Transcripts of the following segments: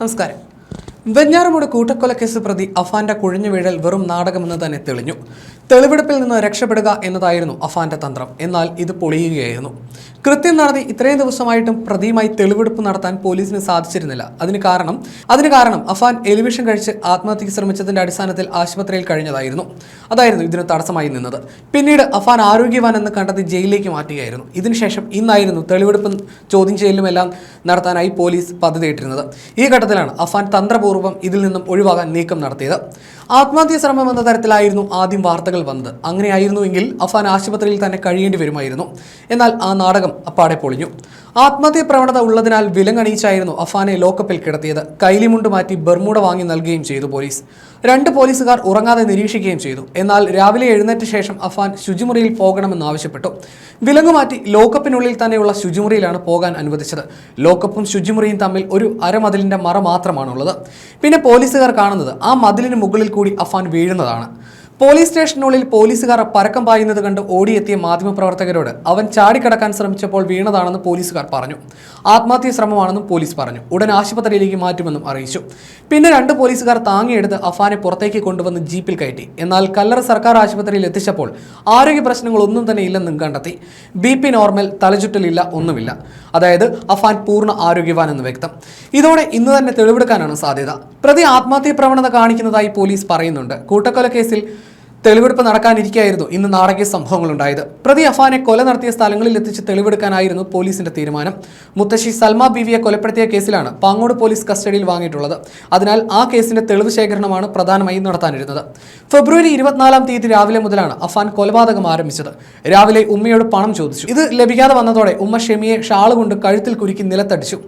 നമസ്കാരം. വെഞ്ഞാറമൂട് കൂട്ടക്കൊലക്കേസ് പ്രതി അഫാന്റെ കുഴിഞ്ഞു വീഴൽ വെറും നാടകമെന്ന് തന്നെ തെളിഞ്ഞു. തെളിവെടുപ്പിൽ നിന്ന് രക്ഷപ്പെടുക എന്നതായിരുന്നു അഫാന്റെ തന്ത്രം. എന്നാൽ ഇത് പൊളിയുകയായിരുന്നു. കൃത്യം നടത്തി ഇത്രയും ദിവസമായിട്ടും പ്രതിയുമായി തെളിവെടുപ്പ് നടത്താൻ പോലീസിന് സാധിച്ചിരുന്നില്ല. അതിന് കാരണം അതിന് കാരണം അഫാൻ എലിവിഷൻ കഴിച്ച് ആത്മഹത്യക്ക് ശ്രമിച്ചതിന്റെ അടിസ്ഥാനത്തിൽ ആശുപത്രിയിൽ കഴിഞ്ഞതായിരുന്നു. അതായിരുന്നു ഇതിന് തടസ്സമായി നിന്നത്. പിന്നീട് അഫാൻ ആരോഗ്യവാൻ എന്ന് കണ്ടെത്തി ജയിലിലേക്ക് മാറ്റുകയായിരുന്നു. ഇതിനുശേഷം ഇന്നായിരുന്നു തെളിവെടുപ്പ് ചോദ്യം ചെയ്യലുമെല്ലാം നടത്താനായി പോലീസ് പദ്ധതിയിട്ടിരുന്നത്. ഈ ഘട്ടത്തിലാണ് അഫാൻ തന്ത്രപൂർവം ഇതിൽ നിന്നും ഒഴിവാകാൻ നീക്കം നടത്തിയത്. ആത്മഹത്യാ ശ്രമം എന്ന തരത്തിലായിരുന്നു ആദ്യം വാർത്തകൾ വന്നത്. അങ്ങനെയായിരുന്നുവെങ്കിൽ അഫാൻ ആശുപത്രിയിൽ തന്നെ കഴിയേണ്ടി വരുമായിരുന്നു. എന്നാൽ ആ നാടകം അപ്പാടെ പൊളിഞ്ഞു. ആത്മഹത്യ പ്രവണത ഉള്ളതിനാൽ വിലങ്ങണിയിച്ചായിരുന്നു അഫാനെ ലോക്കപ്പിൽ കിടത്തിയത്. കൈലിമുണ്ട് മാറ്റി ബർമൂട വാങ്ങി നൽകുകയും ചെയ്തു പോലീസ്. രണ്ട് പോലീസുകാർ ഉറങ്ങാതെ നിരീക്ഷിക്കുകയും ചെയ്തു. എന്നാൽ രാവിലെ എഴുന്നേറ്റ ശേഷം അഫാൻ ശുചിമുറിയിൽ പോകണമെന്ന് ആവശ്യപ്പെട്ടു വിലങ്ങ് മാറ്റി ലോക്കപ്പിനുള്ളിൽ തന്നെയുള്ള ശുചിമുറിയിലാണ് പോകാൻ അനുവദിച്ചത്. ലോക്കപ്പും ശുചിമുറിയും തമ്മിൽ ഒരു അരമതിലിന്റെ മറ മാത്രമാണുള്ളത്. പിന്നെ പോലീസുകാർ കാണുന്നത് ആ മതിലിന് മുകളിൽ കൂടി അഫാൻ വീഴുന്നതാണ്. പോലീസ് സ്റ്റേഷനുള്ളിൽ പോലീസുകാർ പരക്കം പായുന്നത് കണ്ട് ഓടിയെത്തിയ മാധ്യമപ്രവർത്തകരോട് അവൻ ചാടിക്കടക്കാൻ ശ്രമിച്ചപ്പോൾ വീണതാണെന്ന് പോലീസുകാർ പറഞ്ഞു. ആത്മഹത്യ ശ്രമമാണെന്നും പോലീസ് പറഞ്ഞു. ഉടൻ ആശുപത്രിയിലേക്ക് മാറ്റുമെന്നും അറിയിച്ചു. പിന്നെ രണ്ട് പോലീസുകാർ താങ്ങിയെടുത്ത് അഫാനെ പുറത്തേക്ക് കൊണ്ടുവന്ന് ജീപ്പിൽ കയറ്റി. എന്നാൽ കല്ലറ സർക്കാർ ആശുപത്രിയിൽ എത്തിച്ചപ്പോൾ ആരോഗ്യ പ്രശ്നങ്ങളൊന്നും തന്നെ ഇല്ലെന്നും കണ്ടെത്തി. ബി പി നോർമൽ തലചുറ്റലില്ല ഒന്നുമില്ല. അതായത് അഫാൻ പൂർണ ആരോഗ്യവാൻ എന്ന് വ്യക്തം. ഇതോടെ ഇന്ന് തന്നെ തെളിവെടുക്കാനാണ് സാധ്യത. പ്രതി ആത്മഹത്യ പ്രവണത കാണിക്കുന്നതായി പോലീസ് പറയുന്നുണ്ട്. കൂട്ടക്കൊല കേസിൽ തെളിവെടുപ്പ് നടക്കാനിരിക്കെയായിരുന്നു ഇന്ന് നാടകീയ സംഭവങ്ങൾ ഉണ്ടായത് പ്രതി അഫാനെ കൊല നടത്തിയ സ്ഥലങ്ങളിൽ എത്തിച്ച് തെളിവെടുക്കാനായിരുന്നു പോലീസിന്റെ തീരുമാനം. മുത്തശ്ശി സൽമ ബീവിയെ കൊലപ്പെടുത്തിയ കേസിലാണ് പാങ്ങോട് പോലീസ് കസ്റ്റഡിയിൽ വാങ്ങിയിട്ടുള്ളത്. അതിനാൽ ആ കേസിന്റെ തെളിവ് ശേഖരണമാണ് പ്രധാനമായും നടത്താനിരുന്നത്. ഫെബ്രുവരി ഇരുപത്തിനാലാം തീയതി രാവിലെ മുതലാണ് അഫാൻ കൊലപാതകം ആരംഭിച്ചത്. രാവിലെ ഉമ്മയോട് പണം ചോദിച്ചു. ഇത് ലഭിക്കാതെ വന്നതോടെ ഉമ്മ ഷെമിയെ ഷാൾ കൊണ്ട് കഴുത്തിൽ കുരുക്കി നിലത്തടിച്ചു.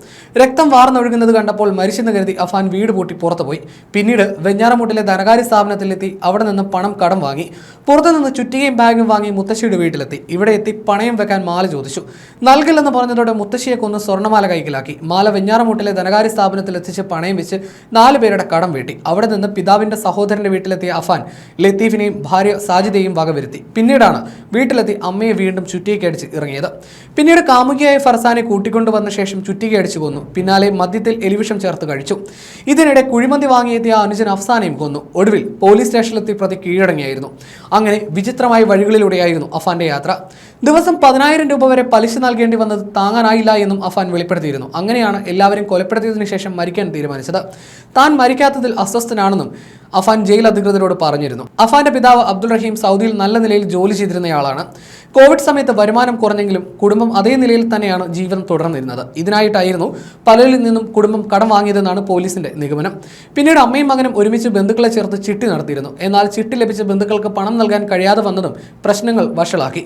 രക്തം വാർന്നൊഴുകുന്നത് കണ്ടപ്പോൾ മരിച്ചെന്ന് കരുതി അഫാൻ വീട് പൂട്ടി പുറത്തുപോയി. പിന്നീട് വെഞ്ഞാറമൂട്ടിലെ ധനകാര്യ സ്ഥാപനത്തിലെത്തി അവിടെ നിന്ന് പണം കടം വാങ്ങി. പുറത്തുനിന്ന് ചുറ്റികയും ബാഗും വാങ്ങി മുത്തശ്ശിയുടെ വീട്ടിലെത്തി. ഇവിടെ എത്തി പണയം വെക്കാൻ മാല ചോദിച്ചു. നൽകില്ലെന്ന് പറഞ്ഞതോടെ മുത്തശ്ശിയെ കൊന്ന് സ്വർണമാല കൈക്കലാക്കി. മാല വെഞ്ഞാറമൂട്ടിലെ ധനകാര്യ സ്ഥാപനത്തിൽ എത്തിച്ച് പണയം വെച്ച് നാല് പേരുടെ കടം വീട്ടി. അവിടെ നിന്ന് പിതാവിന്റെ സഹോദരന്റെ വീട്ടിലെത്തിയ അഫാൻ ലത്തീഫിനെയും ഭാര്യ സാജിദയെയും വകവരുത്തി പിന്നീടാണ് വീട്ടിലെത്തി അമ്മയെ വീണ്ടും ചുറ്റികയടിച്ച് ഇറങ്ങിയത്. പിന്നീട് കാമുകിയായ ഫർസാനെ കൂട്ടിക്കൊണ്ടുവന്ന ശേഷം ചുറ്റികയടിച്ചു കൊന്നു. പിന്നാലെ മദ്യത്തിൽ എലിവിഷം ചേർത്ത് കഴിച്ചു. ഇതിനിടെ കുഴിമന്തി വാങ്ങിയെത്തിയ അനുജൻ അഫ്സാനെയും കൊന്നു. ഒടുവിൽ പോലീസ് സ്റ്റേഷനിലെത്തി പ്രതി കീഴടങ്ങിയായിരുന്നു. അങ്ങനെ വിചിത്രമായ വഴികളിലൂടെയായിരുന്നു അഫാന്റെ യാത്ര. ദിവസം പതിനായിരം രൂപ വരെ പലിശ നൽകേണ്ടി വന്നത് താങ്ങാനായില്ല എന്നും അഫാൻ വെളിപ്പെടുത്തിയിരുന്നു. അങ്ങനെയാണ് എല്ലാവരും കൊലപ്പെടുത്തിയതിനു ശേഷം മരിക്കാൻ തീരുമാനിച്ചത്. താൻ മരിക്കാത്തതിൽ അസ്വസ്ഥനാണെന്നും അഫാൻ ജയിൽ അധികൃതരോട് പറഞ്ഞിരുന്നു. അഫാന്റെ പിതാവ് അബ്ദുൾ റഹീം സൗദിയിൽ നല്ല നിലയിൽ ജോലി ചെയ്തിരുന്നയാളാണ്. കോവിഡ് സമയത്ത് വരുമാനം കുറഞ്ഞെങ്കിലും കുടുംബം അതേ നിലയിൽ തന്നെയാണ് ജീവിതം തുടർന്നിരുന്നത്. ഇതിനായിട്ടായിരുന്നു പലരിൽ നിന്നും കുടുംബം കടം വാങ്ങിയതെന്നാണ് പോലീസിന്റെ നിഗമനം. പിന്നീട് അമ്മയും മകനും ഒരുമിച്ച് ബന്ധുക്കളെ ചേർത്ത് ചിട്ടി നടത്തിയിരുന്നു. എന്നാൽ ചിട്ടി ലഭിച്ച ബന്ധുക്കൾക്ക് പണം നൽകാൻ കഴിയാതെ വന്നതും പ്രശ്നങ്ങൾ വഷളാക്കി.